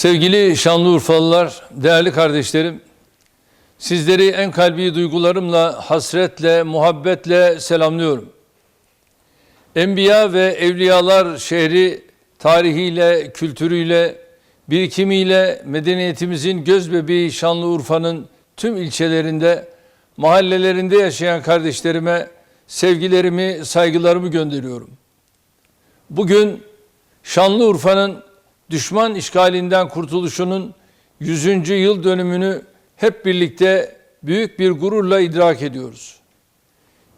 Sevgili Şanlıurfalılar, değerli kardeşlerim, sizleri en kalbi duygularımla, hasretle, muhabbetle selamlıyorum. Enbiya ve evliyalar şehri tarihiyle, kültürüyle, birikimiyle medeniyetimizin göz bebeği Şanlıurfa'nın tüm ilçelerinde, mahallelerinde yaşayan kardeşlerime sevgilerimi, saygılarımı gönderiyorum. Bugün Şanlıurfa'nın düşman işgalinden kurtuluşunun 100. yıl dönümünü hep birlikte büyük bir gururla idrak ediyoruz.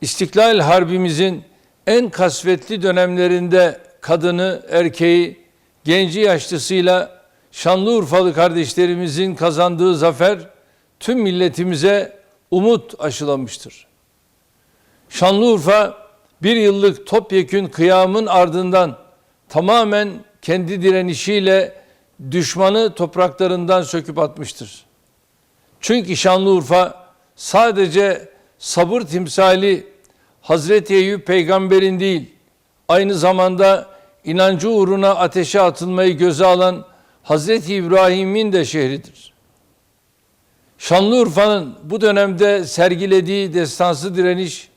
İstiklal Harbimizin en kasvetli dönemlerinde kadını, erkeği, genci yaşlısıyla Şanlıurfalı kardeşlerimizin kazandığı zafer tüm milletimize umut aşılamıştır. Şanlıurfa bir yıllık topyekün kıyamın ardından tamamen kendi direnişiyle düşmanı topraklarından söküp atmıştır. Çünkü Şanlıurfa sadece sabır timsali Hazreti Eyüp peygamberin değil, aynı zamanda inancı uğruna ateşe atılmayı göze alan Hazreti İbrahim'in de şehridir. Şanlıurfa'nın bu dönemde sergilediği destansı direniş,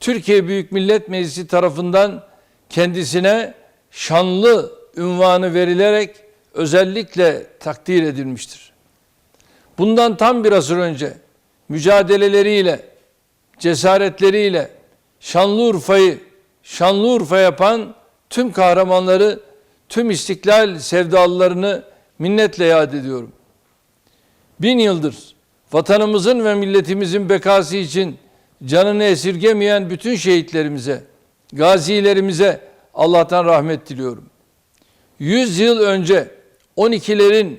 Türkiye Büyük Millet Meclisi tarafından kendisine şanlı ünvanı verilerek özellikle takdir edilmiştir. Bundan tam bir asır önce mücadeleleriyle, cesaretleriyle Şanlıurfa'yı Şanlıurfa yapan tüm kahramanları, tüm istiklal sevdalılarını minnetle yad ediyorum. Bin yıldır vatanımızın ve milletimizin bekası için canını esirgemeyen bütün şehitlerimize, gazilerimize Allah'tan rahmet diliyorum. 100 yıl önce 12'lerin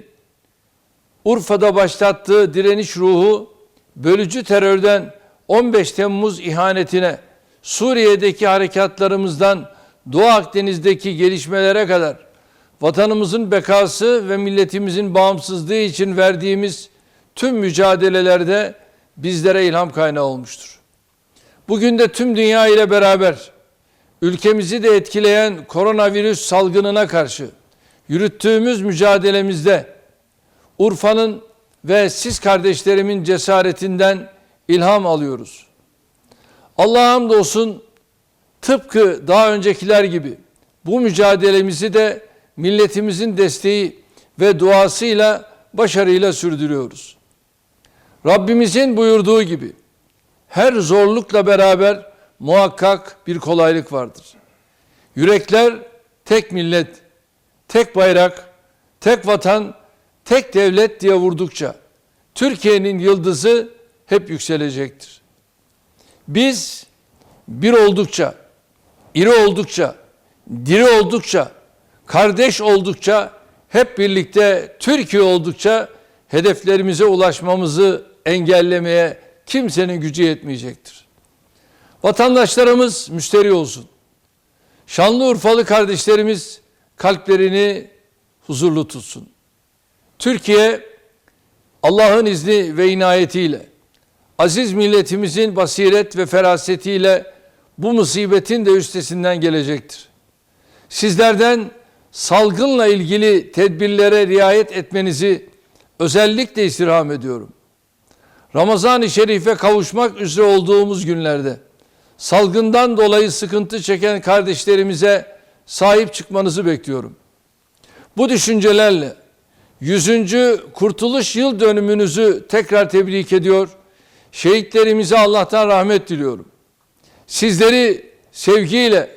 Urfa'da başlattığı direniş ruhu bölücü terörden 15 Temmuz ihanetine, Suriye'deki harekatlarımızdan Doğu Akdeniz'deki gelişmelere kadar vatanımızın bekası ve milletimizin bağımsızlığı için verdiğimiz tüm mücadelelerde bizlere ilham kaynağı olmuştur. Bugün de tüm dünya ile beraber ülkemizi de etkileyen koronavirüs salgınına karşı yürüttüğümüz mücadelemizde Urfa'nın ve siz kardeşlerimin cesaretinden ilham alıyoruz. Allah'a hamdolsun tıpkı daha öncekiler gibi bu mücadelemizi de milletimizin desteği ve duasıyla başarıyla sürdürüyoruz. Rabbimizin buyurduğu gibi her zorlukla beraber muhakkak bir kolaylık vardır. Yürekler tek millet, tek bayrak, tek vatan, tek devlet diye vurdukça Türkiye'nin yıldızı hep yükselecektir. Biz bir oldukça, iri oldukça, diri oldukça, kardeş oldukça, hep birlikte Türkiye oldukça hedeflerimize ulaşmamızı engellemeye kimsenin gücü yetmeyecektir. Vatandaşlarımız müşteri olsun. Şanlıurfalı kardeşlerimiz kalplerini huzurlu tutsun. Türkiye Allah'ın izni ve inayetiyle aziz milletimizin basiret ve ferasetiyle bu musibetin de üstesinden gelecektir. Sizlerden salgınla ilgili tedbirlere riayet etmenizi özellikle istirham ediyorum. Ramazan-ı Şerif'e kavuşmak üzere olduğumuz günlerde salgından dolayı sıkıntı çeken kardeşlerimize sahip çıkmanızı bekliyorum. Bu düşüncelerle 100. Kurtuluş Yıl dönümünüzü tekrar tebrik ediyor. Şehitlerimize Allah'tan rahmet diliyorum. Sizleri sevgiyle,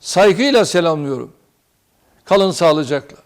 saygıyla selamlıyorum. Kalın sağlıcakla.